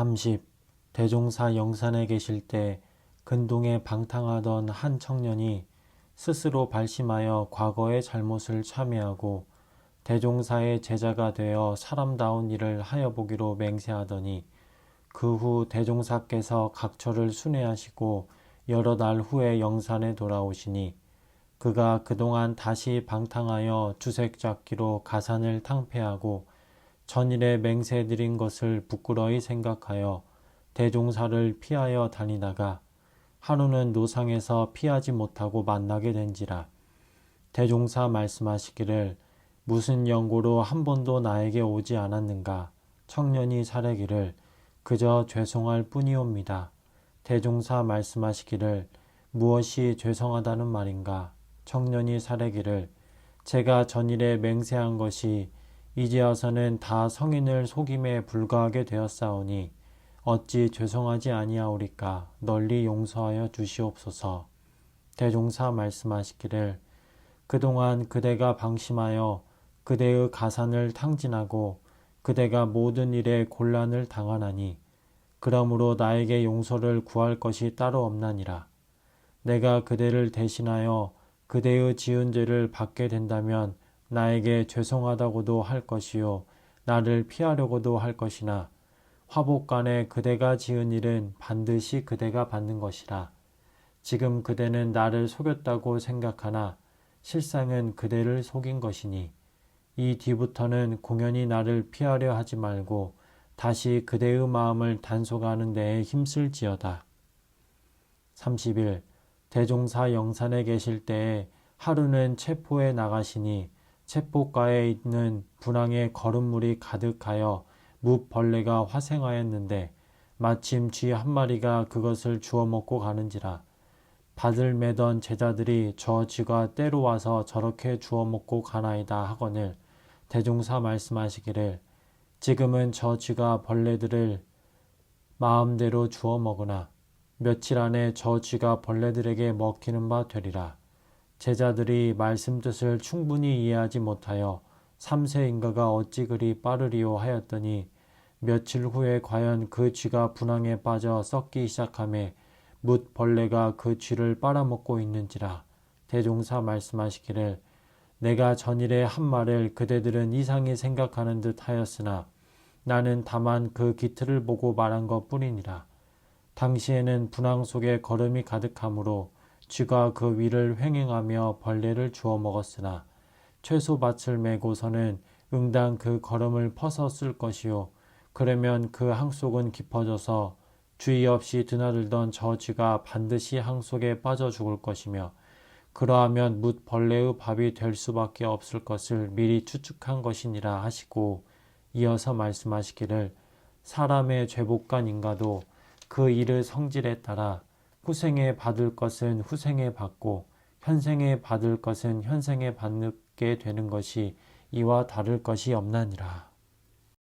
30. 대종사 영산에 계실 때 근동에 방탕하던 한 청년이 스스로 발심하여 과거의 잘못을 참회하고 대종사의 제자가 되어 사람다운 일을 하여 보기로 맹세하더니 그 후 대종사께서 각처를 순회하시고 여러 날 후에 영산에 돌아오시니 그가 그동안 다시 방탕하여 주색 잡기로 가산을 탕폐하고 전일에 맹세드린 것을 부끄러이 생각하여 대종사를 피하여 다니다가 하루는 노상에서 피하지 못하고 만나게 된지라 대종사 말씀하시기를 무슨 연고로 한 번도 나에게 오지 않았는가 청년이 사례기를 그저 죄송할 뿐이옵니다. 대종사 말씀하시기를 무엇이 죄송하다는 말인가 청년이 사례기를 제가 전일에 맹세한 것이 이제 와서는 다 성인을 속임에 불과하게 되었사오니 어찌 죄송하지 아니하오리까 널리 용서하여 주시옵소서. 대종사 말씀하시기를 그동안 그대가 방심하여 그대의 가산을 탕진하고 그대가 모든 일에 곤란을 당하나니 그러므로 나에게 용서를 구할 것이 따로 없나니라. 내가 그대를 대신하여 그대의 지은 죄를 받게 된다면 나에게 죄송하다고도 할 것이요 나를 피하려고도 할 것이나 화복간에 그대가 지은 일은 반드시 그대가 받는 것이라. 지금 그대는 나를 속였다고 생각하나 실상은 그대를 속인 것이니 이 뒤부터는 공연히 나를 피하려 하지 말고 다시 그대의 마음을 단속하는 데에 힘쓸지어다. 30일 대종사 영산에 계실 때에 하루는 체포에 나가시니 체포가에 있는 분황에 거름물이 가득하여 뭇벌레가 화생하였는데 마침 쥐 한 마리가 그것을 주워 먹고 가는지라 밭을 매던 제자들이 저 쥐가 때로 와서 저렇게 주워 먹고 가나이다 하거늘 대종사 말씀하시기를 지금은 저 쥐가 벌레들을 마음대로 주워 먹으나 며칠 안에 저 쥐가 벌레들에게 먹히는 바 되리라. 제자들이 말씀 뜻을 충분히 이해하지 못하여 삼세 인가가 어찌 그리 빠르리오 하였더니 며칠 후에 과연 그 쥐가 분황에 빠져 썩기 시작함에 묻 벌레가 그 쥐를 빨아먹고 있는지라 대종사 말씀하시기를 내가 전일에 한 말을 그대들은 이상히 생각하는 듯 하였으나 나는 다만 그 기틀을 보고 말한 것 뿐이니라. 당시에는 분황 속에 걸음이 가득하므로 쥐가 그 위를 횡행하며 벌레를 주워 먹었으나 채소밭을 메고서는 응당 그 걸음을 퍼서 쓸 것이요. 그러면 그 항속은 깊어져서 주의 없이 드나들던 저 쥐가 반드시 항속에 빠져 죽을 것이며 그러하면 묻 벌레의 밥이 될 수밖에 없을 것을 미리 추측한 것이니라 하시고 이어서 말씀하시기를 사람의 죄복간 인가도 그 일의 성질에 따라 후생에 받을 것은 후생에 받고 현생에 받을 것은 현생에 받게 되는 것이 이와 다를 것이 없나니라.